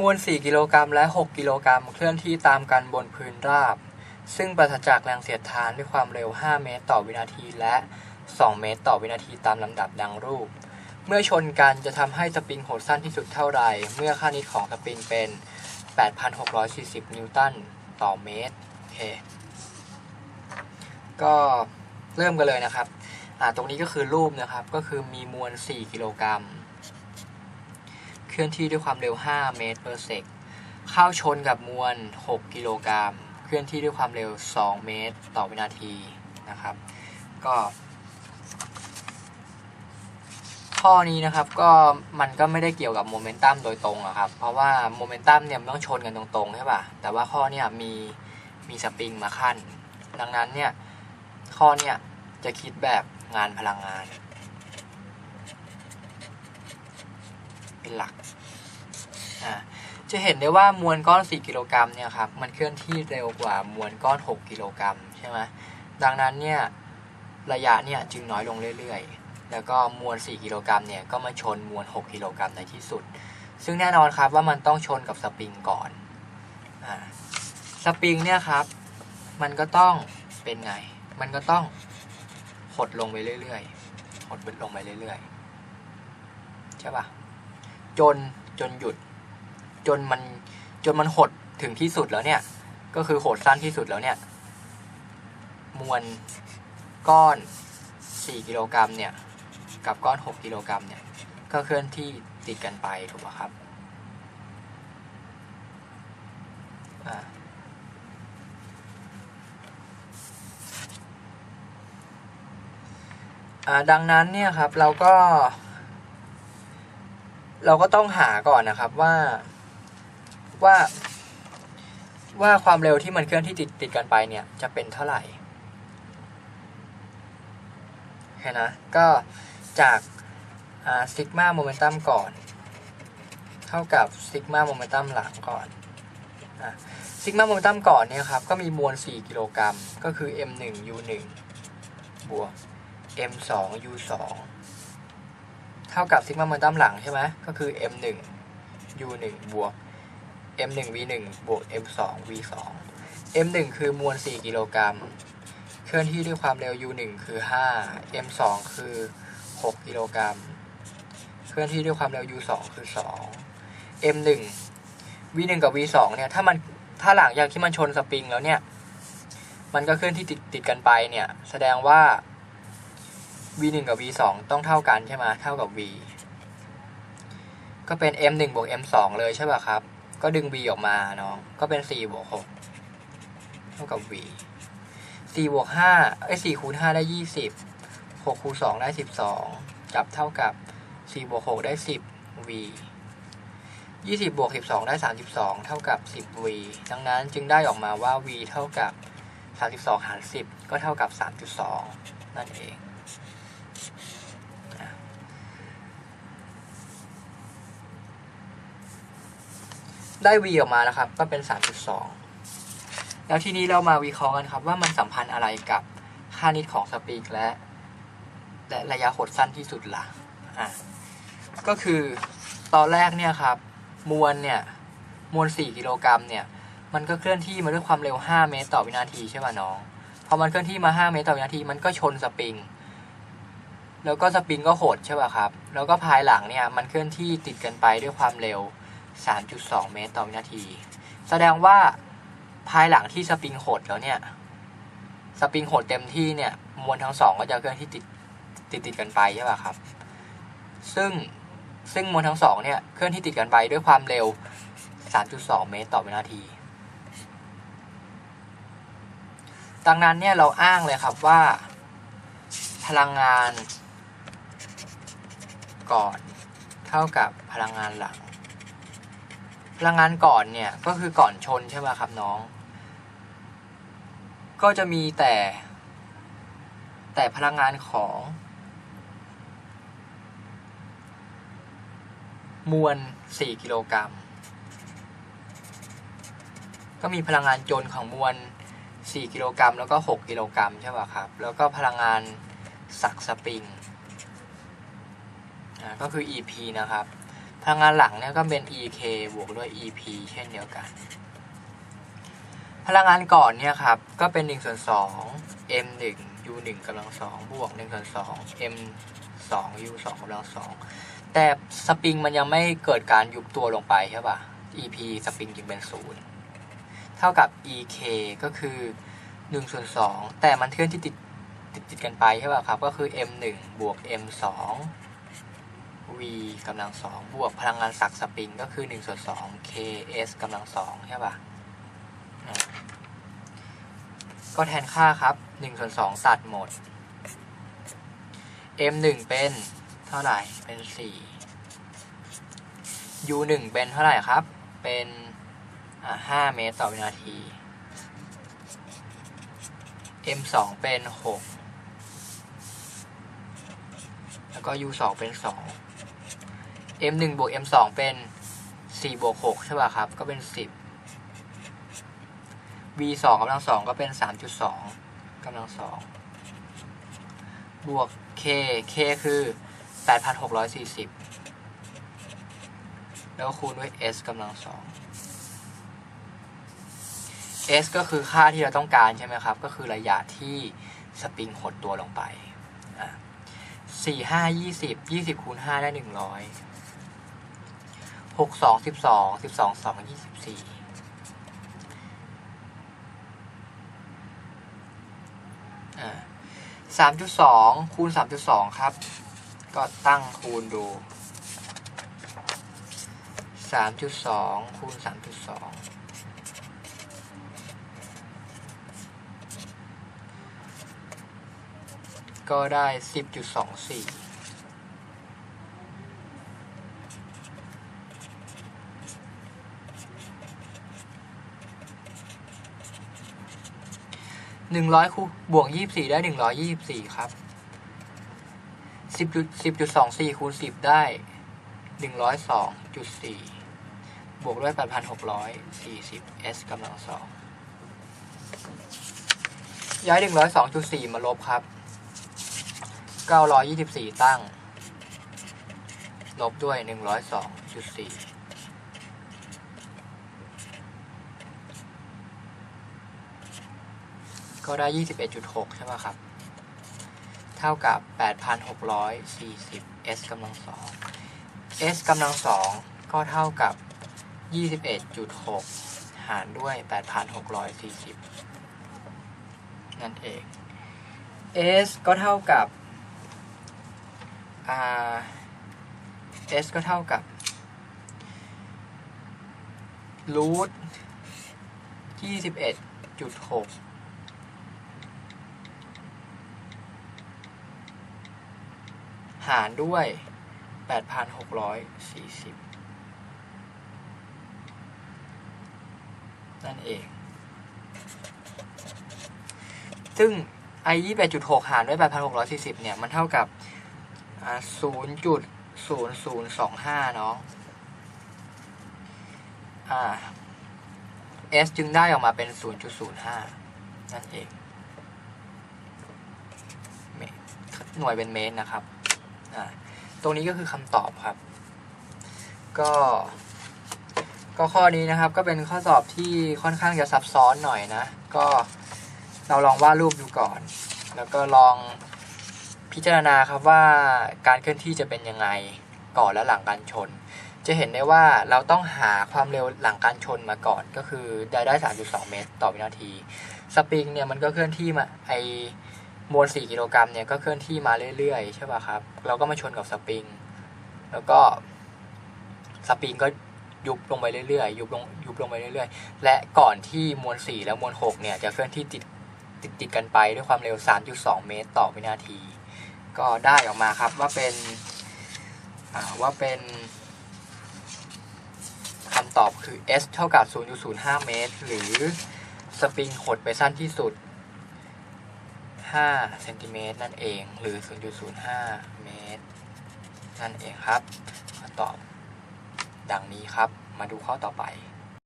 มวล 4 กิโลกรัมและ 6 กิโลกรัมเคลื่อนที่ตามกันบนพื้นราบ ซึ่งปราศจากแรงเสียดทานด้วยความเร็ว 5 เมตรต่อวินาทีและ 2 เมตรต่อวินาทีตามลำดับดังรูป เมื่อชนกันจะทำให้สปริงโหดสั้นที่สุดเท่าไร เมื่อค่านิดของสปริงเป็น 8,640 นิวตันต่อเมตรโอเคก็เริ่มกันเลยนะครับ อ่า ตรงนี้ก็คือรูปนะครับ ก็คือมีมวล 4 กิโลกรัม เคลื่อนที่ด้วยความเร็ว 5 เมตร per sec เข้าชนกับมวล 6 กิโลกรัม เคลื่อนที่ด้วยความเร็ว 2 เมตรต่อวินาทีนะครับ ก็ข้อนี้นะครับก็มันก็ไม่ได้เกี่ยวกับโมเมนตัมโดยตรงอะครับ เพราะว่าโมเมนตัมเนี่ยมันต้องชนกันตรงๆใช่ป่ะ แต่ว่าข้อเนี่ยมีมีสปริงมาขั้น ดังนั้นเนี่ยข้อเนี่ยจะคิดแบบงานพลังงาน เป็นหลัก จะเห็นได้ว่ามวลก้อน 4 กิโลกรัมเนี่ยครับมันเคลื่อนที่เร็วกว่ามวลก้อน 6 กิโลกรัมใช่ไหมดังนั้นเนี่ยระยะเนี่ยจึงน้อยลงเรื่อยๆ แล้วก็มวล 4 กิโลกรัมเนี่ยก็มาชนมวล 6 กิโลกรัมในที่สุด ซึ่งแน่นอนครับว่ามันต้องชนกับสปริงก่อนอสปริงเนี่ยครับมันก็ต้องเป็นไง มันก็ต้องหดลงไปเรื่อยๆ หดลงไปเรื่อยๆ ใช่ปะจนจนหยุด จนมันจนมันหดถึงที่สุดแล้วเนี่ย ก็คือหดสั้นที่สุดแล้วเนี่ย มวลก้อน 4 กิโลกรัมเนี่ย กับก้อน 6 กิโลกรัมเนี่ย ก็เคลื่อนที่ติดกันไปถูกไหมครับอ่าดังนั้นเนี่ยครับเราก็ เราก็ต้องหาก่อนนะครับว่า ว่าว่าความเร็วที่มันเคลื่อนที่ติดติดกันไปเนี่ยจะเป็นเท่าไหร่โอเคนะก็จากซิกมาโมเมนตัมก่อน เท่ากับซิกมาโมเมนตัมหลังก่อนซิกมาโมเมนตัมก่อนเนี่ยครับก็มีมวล 4 กิโลกรัมก็คือ m 1 u 1 บวก m 2 u 2 เท่ากับซิกมาโมเมนตัมหลังใช่ไหมก็คือ m 1 u 1 บวก m 1 v 1 บวก m 2 v 2 m 1 คือมวล 4 กิโลกรัม เคลื่อนที่ด้วยความเร็ว u 1 คือ 5 m 2 คือ 6 กิโลกรัม เคลื่อนที่ด้วยความเร็ว u 2 คือ 2 m 1 v 1 กับ v 2 เนี่ย ถ้ามันถ้าหลังจากที่มันชนสปริงแล้วเนี่ย มันก็เคลื่อนที่ติดติดกันไปเนี่ย แสดงว่า v 1 กับ v 2 ต้องเท่ากันใช่ไหมเท่ากับ v ก็เป็น m 1 บวก m 2 เลยใช่ป่ะครับ ก็ดึง v ออกมาเนาะก็เป็น4บวก6เท่ากับ v 4บวก5เอ้4คูณ5ได้ 20 6คูณ2ได้ 12 จับเท่ากับ4บวก6ได้ 10 v 20บวก12 ได้ 32 เท่ากับ 10 v ดังนั้นจึงได้ออกมาว่า v เท่ากับ 32 หาร 10 ก็เท่ากับ 3.2 นั่นเอง ได้ v ออกมาแล้วครับ ก็เป็น 3.2 แล้วทีนี้เรามาวิเคราะห์กันครับ ว่ามันสัมพันธ์อะไรกับค่านิดของสปริงและ และระยะหดสั้นที่สุดละ่ะอะก็คือตอนแรกเนี่ยครับ มวลเนี่ย มวล 4 กิโลกรัมเนี่ย มันก็เคลื่อนที่มาด้วยความเร็ว 5 เมตรต่อวินาทีใช่ป่ะน้องพอมันเคลื่อนที่มา 5 เมตรต่อวินาทีมันก็ชนสปริง แล้วก็สปริงก็หดใช่ป่ะครับ แล้วก็ภายหลังเนี่ยมันเคลื่อนที่ติดกันไปด้วยความเร็ว 3.2 เมตรต่อวินาที แสดงว่าภายหลังที่สปริงหดแล้วเนี่ย สปริงหดเต็มที่เนี่ย มวลทั้งสองก็จะเคลื่อนที่ติดติดติดกันไปใช่ป่ะครับ ซึ่งซึ่งมวลทั้งสองเนี่ยเคลื่อนที่ติดกันไปด้วยความเร็ว 3.2 เมตรต่อวินาที ดังนั้นเนี่ยเราอ้างเลยครับว่า พลังงานก่อนเท่ากับพลังงานหลัง พลังงานก่อนเนี่ยก็คือก่อนชนใช่ไหมครับน้อง ก็จะมีแต่ แต่พลังงานของ มวล 4 กิโลกรัม ก็มีพลังงานจนของมวล 4 กิโลกรัมแล้วก็ 6 กิโลกรัมใช่ป่ะครับ แล้วก็พลังงานสักสปริงอ่าก็คือ EP นะครับ พลังงานหลังเนี่ยก็เป็น ek บวกด้วย ep เช่นเดียวกัน พลังงานก่อนเนี่ยครับ ก็เป็น1ส่วน2 m 1 u 1กำลัง2บวก1ส่วน2 m 2 u 2กำลัง2แต่สปริงมันยังไม่เกิดการยุบตัวลงไปใช่ป่ะ ep สปริงจึงเป็น 0 เท่ากับ ek ก็คือ1ส่วน2แต่มันเคลื่อนที่ติดติดติดกันไปใช่ป่ะครับ ก็คือ m 1บวก m 2 v กำลัง2บวกพลังงานสักสปริงก็คือ1ส่วน2 ks กำลัง2ใช่ป่ะก็แทนค่าครับ1ส่วน2ตัดหมด m 1 เป็นเท่าไหร่เป็น 4 u 1 เป็นเท่าไหร่ครับ เป็นอ่า5เมตรต่อวินาที m 2 เป็น 6 แล้วก็ u 2 เป็น 2 m 1บวก m 2เป็น4บวก6ใช่ป่ะครับ ก็เป็น 10 v สองกำลังสองก็เป็นสามจุดสองกำลังสองบวก k k คือแปดพันหกร้อยสี่สิบแล้วคูณด้วย s กำลังสอง s ก็คือค่าที่เราต้องการใช่ไหมครับ ก็คือระยะที่สปริงหดตัวลงไปสี่ห้ายี่สิบยี่สิบคูณห้าได้หนึ่งร้อย หกสองสิบสองสิบสองสองยี่สิบสี่สามจุดสองคูณสามจุดสองครับ ก็ตั้งคูณดูสามจุดสองคูณสามจุดสองก็ได้สิบจุดสองสี่ หนึ่งร้อยคูบวกยี่สี่ได้หนึ่งร้อยยี่สี่ครับสิบจุดสิบจุดสองสี่คูณสิบได้หนึ่งร้อยสองจุดสี่บวกด้วยแปดพันหกร้อยสี่สิบ s กำลังสองย้ายหนึ่งร้อยสองจุดสี่มาลบครับเก้าร้อยยี่สิบสี่ตั้ง ลบด้วยหนึ่งร้อยสองจุดสี่ ก็ได้ 21.6 ใช่ไหมครับ เท่ากับ 8,640 s กำลังสอง s กำลังสองก็เท่ากับ 21.6 หารด้วย 8,640 นั่นเอง s ก็เท่ากับ r s ก็เท่ากับรูท21.6 หารด้วย 8,640 นั่นเอง ซึ่ง i 28.6 หารด้วย 8,640 เนี่ย มันเท่ากับ 0.0025 เนาะอ่า s จึงได้ออกมาเป็น 0.05 นั่นเอง หน่วยเป็นเมตรนะครับ ตรงนี้ก็คือคำตอบครับ ก็ก็ข้อนี้นะครับก็เป็นข้อสอบที่ค่อนข้างจะซับซ้อนหน่อยนะ ก็เราลองวาดรูปดูก่อน แล้วก็ลองพิจารณาครับว่าการเคลื่อนที่จะเป็นยังไงก่อนและหลังการชน จะเห็นได้ว่าเราต้องหาความเร็วหลังการชนมาก่อนก็คือได้ได้ 3.2 เมตร ต่อวินาที สปริงเนี่ยมันก็เคลื่อนที่มาไอ มวล 4 กิโลกรัมเนี่ยก็เคลื่อนที่มาเรื่อยๆ ใช่ป่ะครับ เราก็มาชนกับสปริง แล้วก็สปริงก็ยุบลงไปเรื่อยๆ ยุบลงยุบลงไปเรื่อยๆ และก่อนที่มวล 4 และมวล 6 เนี่ยจะเคลื่อนที่ติดติดติดกันไปด้วยความเร็ว 3.2 เมตรต่อวินาที ก็ได้ออกมาครับว่าเป็นว่าเป็นคำตอบคือ s เท่ากับ 0.05 เมตร หรือสปริงหดไปสั้นที่สุด 5เซนติเมตรนั่นเอง หรือ 0.05 เมตร นั่นเองครับคำตอบ ดังนี้ครับ มาดูข้อต่อไป